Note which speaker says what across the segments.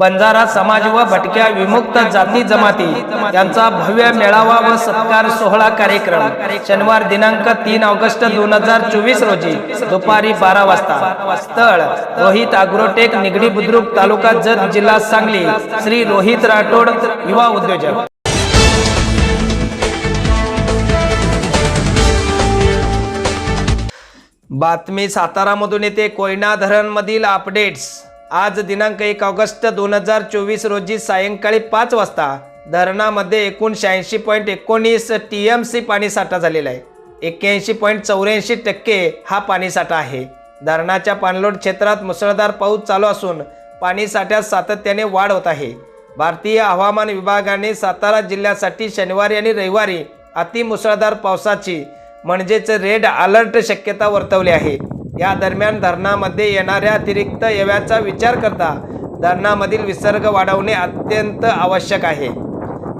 Speaker 1: बंजारा समाज व भटक्या विमुक्त जाती जमाती यांचा भव्य मेळावा व सत्कार सोहळा कार्यक्रम शनिवार दिनांक तीन ऑगस्ट दोन हजार चोवीस रोजी दुपारी बारा वाजता. स्थळ रोहित अग्रोटेक निगडी बुद्रुक तालुका जत जिल्हा सांगली श्री रोहित राठोड युवा उद्योजक. बातमी सातारामधून येते. कोयना धरणमधील अपडेट्स. आज दिनांक एक ऑगस्ट दोन हजार चोवीस रोजी सायंकाळी पाच वाजता धरणामध्ये एकूण शहाऐंशी पॉईंट एकोणीस टी एम सी पाणीसाठा झालेला आहे. एक्क्याऐंशी पॉईंट चौऱ्याऐंशी टक्के हा पाणीसाठा आहे. धरणाच्या पाणलोट क्षेत्रात मुसळधार पाऊस चालू असून पाणीसाठ्यात सातत्याने वाढ होत आहे. भारतीय हवामान विभागाने सातारा जिल्ह्यासाठी शनिवारी आणि रविवारी अतिमुसळधार पावसाची म्हणजेच रेड अलर्ट शक्यता वर्तवली आहे. या दरम्यान धरणामध्ये येणाऱ्या अतिरिक्त येव्याचा विचार करता धरणामधील विसर्ग वाढवणे अत्यंत आवश्यक आहे.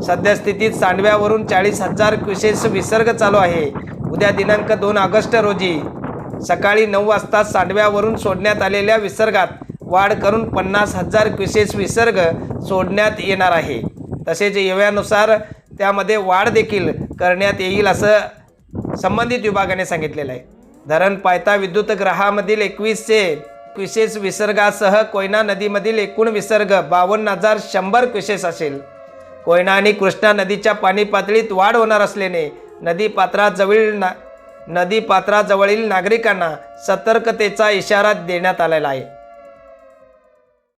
Speaker 1: सद्यस्थितीत सांडव्यावरून चाळीस हजार विशेष विसर्ग चालू आहे. उद्या दिनांक दोन ऑगस्ट रोजी सकाळी नऊ वाजता सांडव्यावरून सोडण्यात आलेल्या विसर्गात वाढ करून पन्नास हजार विशेष विसर्ग सोडण्यात येणार आहे. तसेच येव्यानुसार त्यामध्ये वाढ देखील करण्यात येईल असं संबंधित विभागाने सांगितलेलं आहे. धरण पायथा विद्युत ग्रहामधील एकवीसशे क्युसेस विसर्गासह कोयना नदीमधील एकूण विसर्ग बावन्न हजार शंभर क्युसेस असेल. कोयना आणि कृष्णा नदीच्या पाणी पातळीत वाढ होणार असल्याने नदी पात्राजवळील ना नदी पात्राजवळील नागरिकांना सतर्कतेचा इशारा देण्यात आलेला आहे.